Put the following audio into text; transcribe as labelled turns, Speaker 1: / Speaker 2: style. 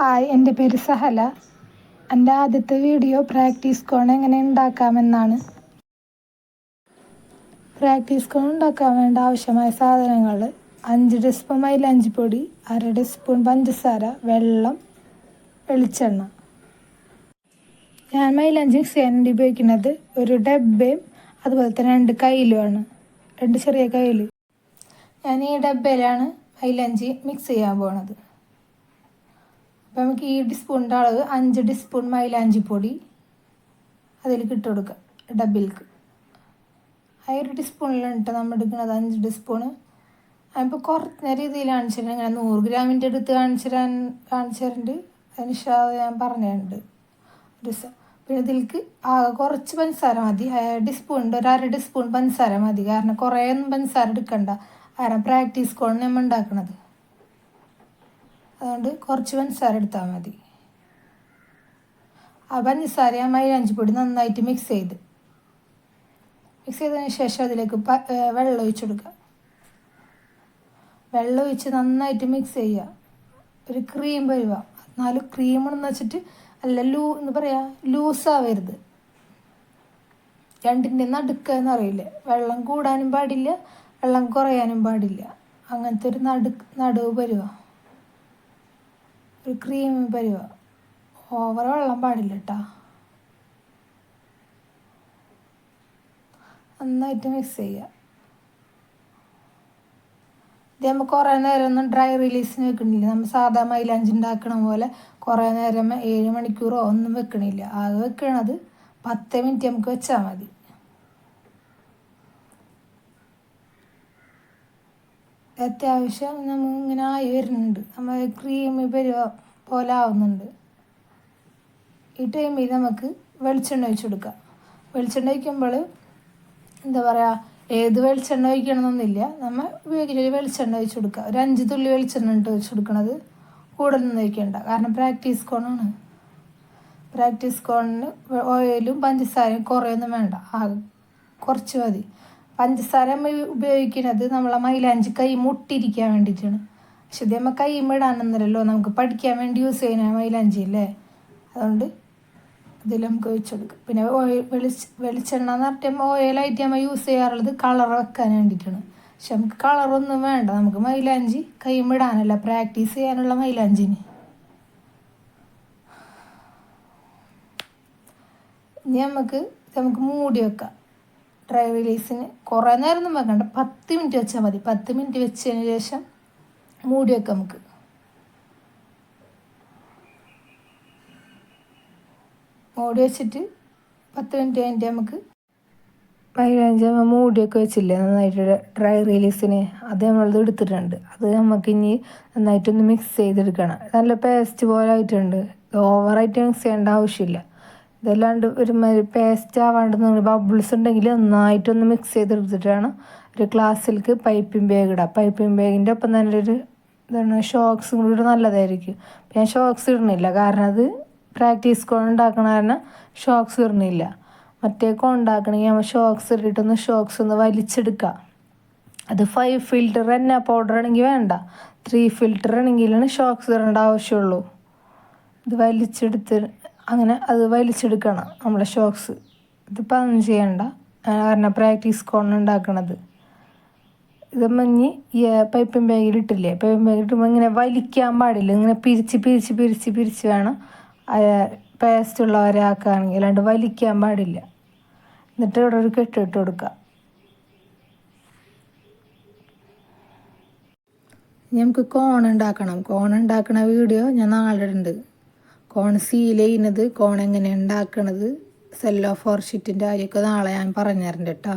Speaker 1: Hi എന്റെ പേര് സഹല. എന്റെ ആദ്യത്തെ വീഡിയോ പ്രാക്ടീസ് കോൺ എങ്ങനെ ഉണ്ടാക്കാമെന്നാണ്. പ്രാക്ടീസ് കോൺ ഉണ്ടാക്കാൻ വേണ്ട ആവശ്യമായ സാധനങ്ങൾ അഞ്ച് ടീസ്പൂൺ മൈലാഞ്ചിപ്പൊടി അര ടീസ്പൂൺ പഞ്ചസാര വെള്ളം വെളിച്ചെണ്ണ. ഞാൻ മൈലാഞ്ചി മിക്സ് ചെയ്യാൻ ഉപയോഗിക്കുന്നത് ഒരു ഡബ്ബയും അതുപോലെ തന്നെ രണ്ട് കയ്യിലുമാണ്. രണ്ട് ചെറിയ കയ്യിൽ ഞാൻ ഈ ഡബ്ബയിലാണ് മൈലാഞ്ചി മിക്സ് ചെയ്യാൻ പോണത്. അപ്പോൾ നമുക്ക് ഈ ഡിസ്പൂണിന്റെ അളവ് അഞ്ച് ഡിസ്പൂൺ മൈലാഞ്ചി പൊടി അതിലേക്ക് ഇട്ട് കൊടുക്കുക ഡബിൽക്ക് ആ ഒരു ഡിസ്പൂണിലിട്ട് നമ്മൾ എടുക്കുന്നത് അഞ്ച് ഡിസ്പൂണ് അതിപ്പോൾ കുറഞ്ഞ രീതിയിൽ കാണിച്ചിട്ടുണ്ട് ഇങ്ങനെ നൂറ് ഗ്രാമിന്റെ അടുത്ത് കാണിച്ചു തരാൻ കാണിച്ചു തരുന്നുണ്ട് അതിന് ഞാൻ പറഞ്ഞിട്ടുണ്ട്. ഒരു പിന്നെ ഇതിലേക്ക് കുറച്ച് പഞ്ചസാര മതി. ഡിസ്പൂണിന്റെ ഒരു അര ഡിസ്പൂൺ പഞ്ചസാര മതി. കാരണം കുറേ ഒന്നും പഞ്ചസാര എടുക്കണ്ട. കാരണം പ്രാക്ടീസ് കൊണ്ട് നമ്മൾ ഉണ്ടാക്കണത്. അതുകൊണ്ട് കുറച്ച് പഞ്ചസാര എടുത്താൽ മതി. ആ മൈലാഞ്ചി പൊടി നന്നായിട്ട് മിക്സ് ചെയ്ത്. മിക്സ് ചെയ്തതിന് ശേഷം അതിലേക്ക് വെള്ളം ഒഴിച്ചു കൊടുക്കുക വെള്ളം ഒഴിച്ച് നന്നായിട്ട് മിക്സ് ചെയ്യുക. ഒരു ക്രീം പരുവ എന്നാലും ക്രീമെന്ന് വെച്ചിട്ട് അല്ല ലൂ എന്ന് പറയാ ലൂസാവരുത് രണ്ടിന്റെ നടുക്ക അറിയില്ല വെള്ളം കൂടാനും പാടില്ല വെള്ളം കുറയാനും പാടില്ല. അങ്ങനത്തെ ഒരു നടു നടുവ് പരുവ ഒരു ക്രീം പരുവ. ഓവർ വെള്ളം പാടില്ല കേട്ടാ നന്നായിട്ട് മിക്സ് ചെയ്യുക ഇത് കുറേ നേരം ഒന്നും ഡ്രൈ റിലീസിന് വെക്കണില്ല. നമ്മൾ സാധാ മൈലാഞ്ചി ഉണ്ടാക്കണ പോലെ കുറേ നേരം ഏഴ് മണിക്കൂറോ ഒന്നും വെക്കണില്ല. അത് വെക്കണത് പത്ത് മിനിറ്റ് നമുക്ക് വെച്ചാൽ മതി. അത്യാവശ്യം നമ്മൾ ഇങ്ങനെ ആയി വരുന്നുണ്ട്. നമ്മൾ ക്രീം പരുവ പോലെ ആവുന്നുണ്ട്. ഈ ടൈമിൽ നമുക്ക് വെളിച്ചെണ്ണ ഒഴിച്ചു കൊടുക്കാം. വെളിച്ചെണ്ണ ഒഴിക്കുമ്പോൾ എന്താ പറയുക ഏത് വെളിച്ചെണ്ണ ഒഴിക്കണമെന്നൊന്നുമില്ല. നമ്മൾ ഉപയോഗിക്കുന്ന വെളിച്ചെണ്ണ ഒഴിച്ചു കൊടുക്കുക. ഒരു അഞ്ച് തുള്ളി വെളിച്ചെണ്ണ ഇട്ട് ഒഴിച്ചു കൊടുക്കണത് കൂടുതലൊന്നും ഒഴിക്കേണ്ട. കാരണം പ്രാക്ടീസ് കോണാണ് പ്രാക്ടീസ് കോണിന് ഓയിലും പഞ്ചസാരയും കുറേയൊന്നും വേണ്ട. ആ കുറച്ച് മതി. പഞ്ചസാര ഉപയോഗിക്കുന്നത് നമ്മളെ മൈലാഞ്ചി കൈ മുട്ടിരിക്കാൻ വേണ്ടിയിട്ടാണ്. പക്ഷെ ഇത് നമ്മൾ കൈ ഇടാനൊന്നുമല്ലല്ലോ നമുക്ക് പഠിക്കാൻ വേണ്ടി യൂസ് ചെയ്യുന്ന മൈലാഞ്ചി അല്ലേ? അതുകൊണ്ട് ഇതിൽ നമുക്ക് ഒഴിച്ചു കൊടുക്കാം. പിന്നെ ഓയിൽ വെളിച്ച വെളിച്ചെണ്ണ എന്ന് പറഞ്ഞാൽ ഓയിലായിട്ട് നമ്മൾ യൂസ് ചെയ്യാറുള്ളത് കളർ വെക്കാൻ വേണ്ടിയിട്ടാണ്. പക്ഷെ നമുക്ക് കളറൊന്നും വേണ്ട നമുക്ക് മൈലാഞ്ചി കൈമിടാനല്ല പ്രാക്ടീസ് ചെയ്യാനുള്ള മൈലാഞ്ചിന്. ഇനി നമുക്ക് നമുക്ക് മൂടി വെക്കാം. ഡ്രൈ റിലീസിന് കുറേ നേരമൊന്നും വെക്കണ്ട. പത്ത് മിനിറ്റ് വെച്ചാൽ മതി. പത്ത് മിനിറ്റ് വെച്ചതിന് ശേഷം മൂടി വെക്കാം നമുക്ക്. മൂടി വെച്ചിട്ട് പത്ത് മിനിറ്റ് കഴിഞ്ഞിട്ട് നമുക്ക് പതിനഞ്ച് നമ്മൾ മൂടിയൊക്കെ വെച്ചില്ലേ? നന്നായിട്ട് ഡ്രൈ റിലീസിന് അത് നമ്മളത് എടുത്തിട്ടുണ്ട്. അത് നമുക്ക് ഇനി നന്നായിട്ടൊന്ന് മിക്സ് ചെയ്തെടുക്കണം. നല്ല പേസ്റ്റ് പോലെ ആയിട്ടുണ്ട്. ഓവറായിട്ട് മിക്സ് ചെയ്യേണ്ട ആവശ്യമില്ല. ഇതല്ലാണ്ട് ഒരുമാതിരി പേസ്റ്റ് ആവാണ്ട് നിങ്ങൾ ബബിൾസ് ഉണ്ടെങ്കിൽ നന്നായിട്ടൊന്ന് മിക്സ് ചെയ്തെടുത്തിട്ടാണ് ഒരു ഗ്ലാസ്സിലേക്ക് പൈപ്പിംഗ് ബാഗ് ഇടാം. പൈപ്പിംഗ് ബാഗിന്റെ ഒപ്പം തന്നെ ഒരു ഇതാണ് ഷോക്സും കൂടി നല്ലതായിരിക്കും. ഞാൻ ഷോക്സ് ഇടുന്നില്ല. കാരണം അത് പ്രാക്ടീസ് കോൺ ഉണ്ടാക്കണ കാരണം ഷോക്സ് ഇടുന്നില്ല. മറ്റേ കോൺ ഉണ്ടാക്കണമെങ്കിൽ നമ്മൾ ഷോക്സ് ഇട്ടിട്ടൊന്ന് ഷോക്സ് ഒന്ന് വലിച്ചെടുക്കുക അത് ഫൈവ് ഫിൽറ്റർ തന്നെ പൗഡർ ആണെങ്കിൽ വേണ്ട. ത്രീ ഫിൽറ്റർ ആണെങ്കിലാണ് ഷോക്സ് ഇടേണ്ട ആവശ്യമുള്ളൂ. ഇത് വലിച്ചെടുത്ത് അങ്ങനെ അത് വലിച്ചെടുക്കണം നമ്മളെ ഷോക്സ് ഇതിപ്പോൾ അതൊന്നും ചെയ്യണ്ട. കാരണം പ്രാക്ടീസ് കോൺ ഉണ്ടാക്കണത്. ഇത് മഞ്ഞ് ഈ പൈപ്പും ബാഗിൽ ഇട്ടില്ലേ? പൈപ്പിൻ ബാഗിൽ ഇട്ടുമ്പോൾ ഇങ്ങനെ വലിക്കാൻ പാടില്ല. ഇങ്ങനെ പിരിച്ച് പിരിച്ച് പിരിച്ച് പിരിച്ച് വേണം. പേസ്റ്റ് ഉള്ളവരെ ആക്കുകയാണെങ്കിൽ അല്ലാണ്ട് വലിക്കാൻ പാടില്ല. എന്നിട്ട് ഇവിടെ ഒരു കെട്ടിട്ട് കൊടുക്കുക നമുക്ക് കോൺ ഉണ്ടാക്കണം. കോൺ ഉണ്ടാക്കണ വീഡിയോ ഞാൻ നാളെ ഉണ്ട് കോൺ സീൽ ചെയ്യുന്നത് കോൺ എങ്ങനെ ഉണ്ടാക്കണത് സെല്ലോ ഫോർ ഷീറ്റിന്റെ കാര്യമൊക്കെ നാളെ ഞാൻ പറഞ്ഞു തരണ്ട കേട്ടോ.